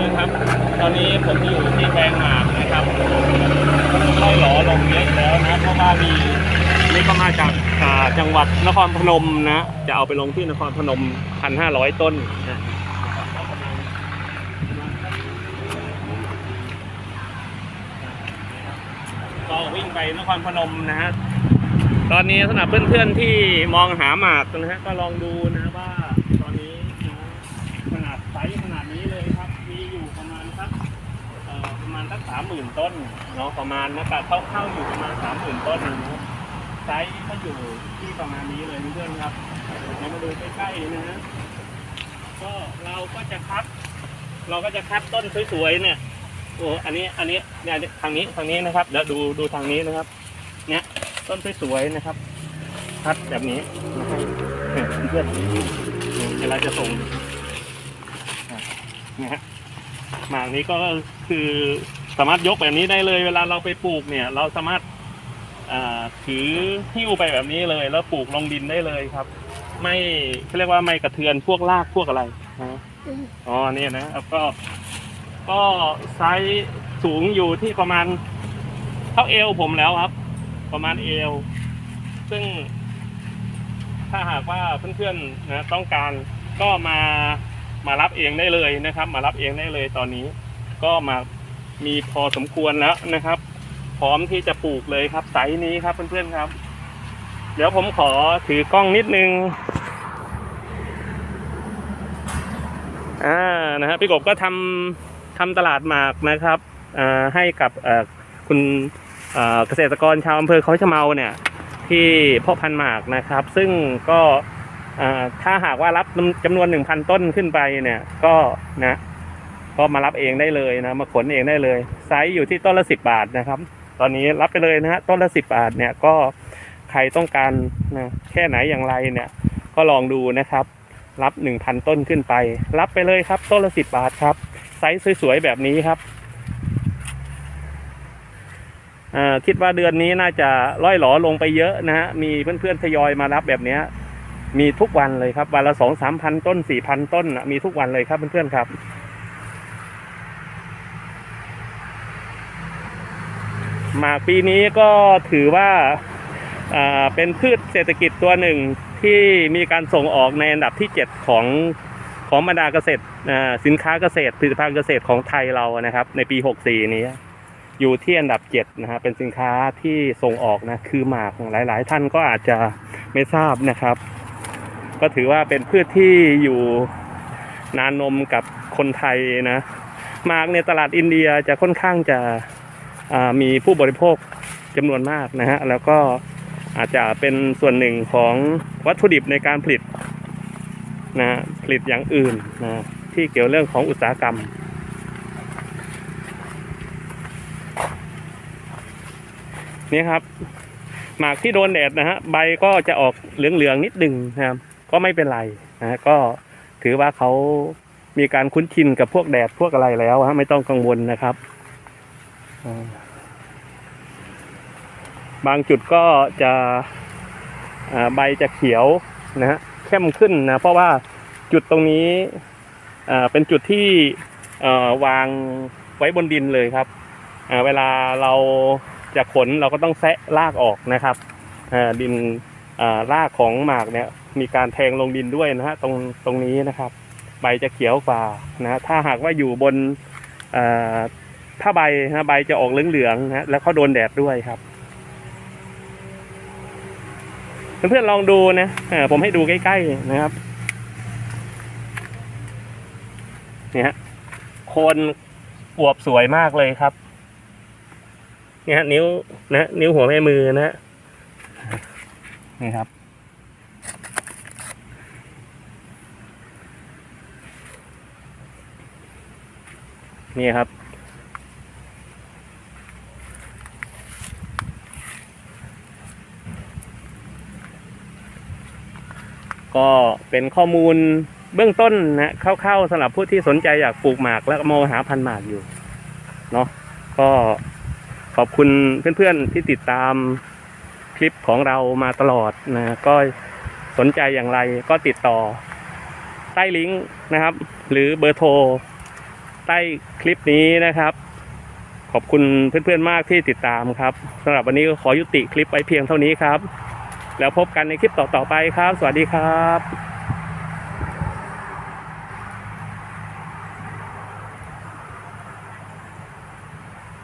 ืนครับ ตอนนี้ผมอยู่ที่แปลงหมากนะครับไล่หลอลงเยอะแล้วนะเพราะว่ามีนี่ก็มาจากจังหวัดนครพนมนะ จะเอาไปลงที่นครพนมพันห้าร้อยต้นนะก็วิ่งไปนครพนมนะฮะ ตอนนี้สำหรับเพื่อนๆที่มองหาหมากนะฮะก็ลองดูนะว่า ต้นเนาะประมาณนะครับเข้าเข้าอยู่ประมาณสามหมื่นต้นนะไซส์ก็อยู่ที่ประมาณนี้เลยเพื่อนครับเรามาดูใกล้ๆนะฮะก็เราก็จะคัด เราก็จะคัดต้นสวยๆเนี่ยโอ้อันนี้อันนี้เนี่ยทางนี้ทางนี้นะครับเดี๋ยวดูดูทางนี้นะครับ เนี่ยต้นสวยๆนะครับ คัดแบบนี้เพื่อนเวลาจะส่งนะฮะหมางนี้ก็คือ สามารถยกแบบนี้ได้เลย เวลาเราไปปลูกเนี่ย เราสามารถถือหิ้วไปแบบนี้เลย แล้วปลูกลงดินได้เลยครับ ไม่เขาเรียกว่าไม่กระเทือนพวกรากพวกอะไรนะอ๋อเนี่ยนะก็ก็ไซส์สูงอยู่ที่ประมาณเท่าเอวผมแล้วครับ ประมาณเอว ซึ่ง ถ้าหากว่าเพื่อนๆนะต้องการก็มามารับเองได้เลยนะครับ มารับเองได้เลยตอนนี้ ก็มา มีพอสมควรแล้วนะครับ พร้อมที่จะปลูกเลยครับไซส์นี้ครับเพื่อนๆครับ เดี๋ยวผมขอถือกล้องนิดนึงอ่านะฮะพี่กบก็ทำทำตลาดหมากนะครับอ่าให้กับเอ่อคุณเอ่อเกษตรกรชาวอำเภอเขาชะเมาเนี่ย ที่เพาะพันธุ์หมากนะครับ ซึ่งก็อ่าถ้าหากว่ารับจำนวน 1,000 ต้นขึ้นไปเนี่ย ก็นะ ก็มารับเองได้เลยนะ มาขนเองได้เลย ไซส์อยู่ที่ต้นละ10บบาทนะครับ ตอนนี้รับไปเลยนะฮะต้นละ10บบาทเนี่ยก็ใครต้องการนะแค่ไหนอย่างไรเนี่ย ก็ลองดูนะครับ รับ1,000ต้นขึ้นไป รับไปเลยครับ ต้นละ10บบาทครับ ไซส์สวยๆแบบนี้ครับคิดว่าเดือนนี้น่าจะล่อยหลอลงไปเยอะนะฮะมีเพื่อนๆทยอยมารับแบบนี้มีทุกวันเลยครับวันละสองสามพันต้นสี่พันต้นมีทุกวันเลยครับเพื่อนๆครับ หมากปีนี้ก็ถือว่าเป็นพืชเศรษฐกิจตัวหนึ่งที่มีการส่งออกในอันดับที่เจ็ดของของบรรดาเกษตรสินค้าเกษตรผลิตภัณฑ์เกษตรของไทยเรานะครับ ในปี 64 นี้ อยู่ที่อันดับเจ็ดนะฮะเป็นสินค้าที่ส่งออกนะคือหมากหลาย ๆ ท่านก็อาจจะไม่ทราบนะครับ ก็ถือว่าเป็นพืชที่อยู่นานนมกับคนไทยนะหมากในตลาดอินเดียจะค่อนข้างจะ มีผู้บริโภคจำนวนมากนะฮะแล้วก็อาจจะเป็นส่วนหนึ่งของวัตถุดิบในการผลิตนะผลิตอย่างอื่นนะที่เกี่ยวเรื่องของอุตสาหกรรม นี่ครับ หมากที่โดนแดดนะฮะใบก็จะออกเหลืองๆนิดหนึ่งนะครับก็ไม่เป็นไรนะก็ถือว่าเขามีการคุ้นชินกับพวกแดดพวกอะไรแล้วฮะไม่ต้องกังวลนะครับ บางจุดก็จะใบจะเขียวนะฮะเข้มขึ้นนะเพราะว่าจุดตรงนี้เป็นจุดที่วางไว้บนดินเลยครับเวลาเราจะขนเราก็ต้องแซะรากออกนะครับดินอ่ากของหมากเนี่ยมีการแทงลงดินด้วยนะฮะตรงตรงนี้นะครับ ใบจะเขียวกว่านะถ้าหากว่าอยู่บน ผ้าใบนะใบจะออกเหลืองๆนะแล้วเขาโดนแดดด้วยครับเพื่อนๆลองดูนะผมให้ดูใกล้ๆนะครับเนี่ยฮะโคนอวบสวยมากเลยครับ เนี่ยฮะนิ้วนะนิ้วหัวแม่มือนะ นี่ครับ นี่ครับ ก็เป็นข้อมูลเบื้องต้นนะคร่าวๆสำหรับผู้ที่สนใจอยากปลูกหมากและมอหาพันหมากอยู่เนาะก็ขอบคุณเพื่อนๆที่ติดตามคลิปของเรามาตลอดนะก็สนใจอย่างไรก็ติดต่อใต้ลิงก์นะครับ หรือเบอร์โทรใต้คลิปนี้นะครับ ขอบคุณเพื่อนๆมากที่ติดตามครับสำหรับวันนี้ก็ขอยุติคลิปไปเพียงเท่านี้ครับ แล้วพบกันในคลิปต่อๆไปครับ สวัสดีครับ